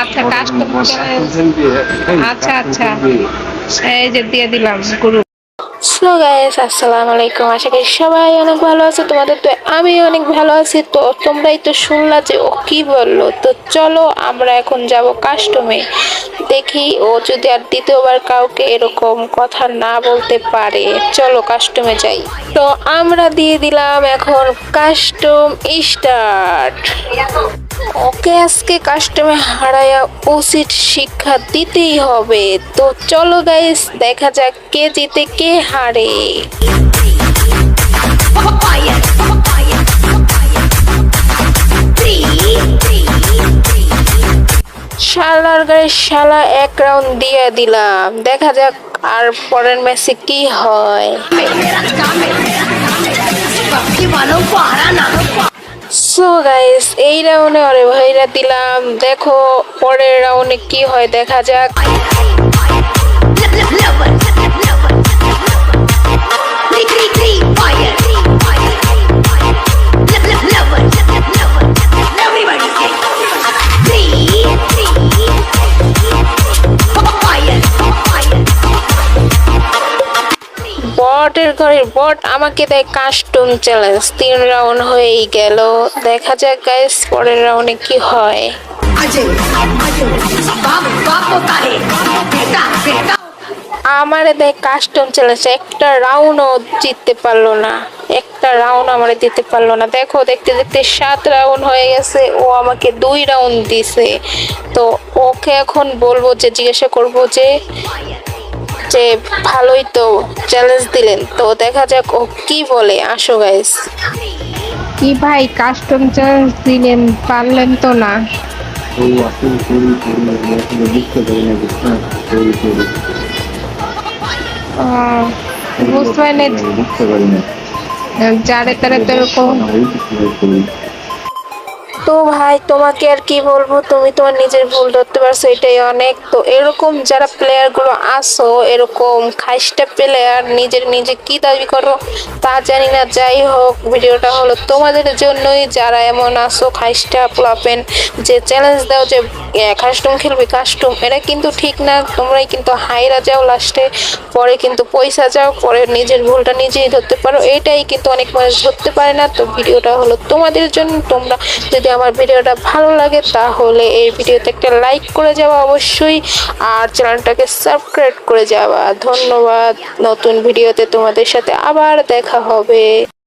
আচ্ছা কাস্টমার আচ্ছা আচ্ছা। এই যে দিয়ে দিলাম গুরু। সো গাইস আসসালামু আলাইকুম। আশা করি সবাই অনেক ভালো আছে। তোমাদের তো আমি অনেক ভালো আছি। তো তোমরাই তো শুনলা যে ও কি বলল। তো চলো আমরা এখন যাব কাস্টমে দেখি ও যদি আর দ্বিতীয়বার কাউকে এরকম কথা না বলতে পারে। চলো কাস্টমে যাই। তো আমরা দিয়ে দিলাম এখন কাস্টম স্টার্ট ওকে আজকে কাস্টমে হারায়া উচিত শিক্ষা দিতেই হবে। তো চলো গাইস দেখা যাক কে জিতে, কে হারে। শালার গায়ে শালা এক রাউন্ড দিয়ে দিলাম। দেখা যাক আর পরের ম্যাচে কি হয়। সো গাইস এই রাউন্ডে অরে ভাইরা দিলাম। দেখো পরের রাউন্ডে কি হয়, দেখা যাক। বটের ঘরের বট আমাকে দেয় কাস্টম চ্যালেঞ্জ তিন রাউন্ড হয়েই গেল। দেখা যাক গাইস পরের রাউন্ডে কি হয়। আমারে দেয় কাস্টম চ্যালেঞ্জ একটা রাউন্ডও জিততে পারল না। একটা রাউন্ড আমারে দিতে পারল না। দেখো দেখতে দেখতে সাত রাউন্ড হয়ে গেছে। ও আমাকে দুই রাউন্ড দিছে। তো ওকে এখন বলব যে জিজ্ঞাসা করব যে যে ভালোই তো চ্যালেঞ্জ দিলেন তো দেখা যাক ও কি বলে। আসো গাইস কি ভাই কাস্টম চ্যালেঞ্জ দিলেন পারলেন তো না। বুঝতে পারিনি। যারে তারে তো এরকম তো ভাই, তোমাকে আর কি বলব? তুমি তোমার নিজের ভুল ধরতে পারছ, এটাই অনেক। তো এরকম যারা প্লেয়ারগুলো আসো এরকম খাইস্টা প্লেয়ার নিজের নিজে কি দাবি করো, তা জানি না। যাই হোক, ভিডিওটা হলো তোমাদের জন্যই। যারা এমন আসো খাইস্টা প্লাপেন যে চ্যালেঞ্জ দাও, যে কাস্টম খেলবে কাস্টম এটা কিন্তু ঠিক না, তোমরাই কিন্তু হাইরা যাও লাস্টে পরে কিন্তু পয়সা যাও, পরে নিজের ভুলটা নিজেই ধরতে পারো, এটাই কিন্তু অনেক মানুষ ধরতে পারে না, তো ভিডিওটা হলো তোমাদের জন্য, তোমরা যদি আমার ভিডিওটা ভালো লাগে তাহলে এই ভিডিওতে একটা লাইক করে যাওয়া অবশ্যই, আর চ্যানেলটাকে সাবস্ক্রাইব করে যাওয়া, ধন্যবাদ, নতুন ভিডিওতে তোমাদের সাথে আবার দেখা হবে।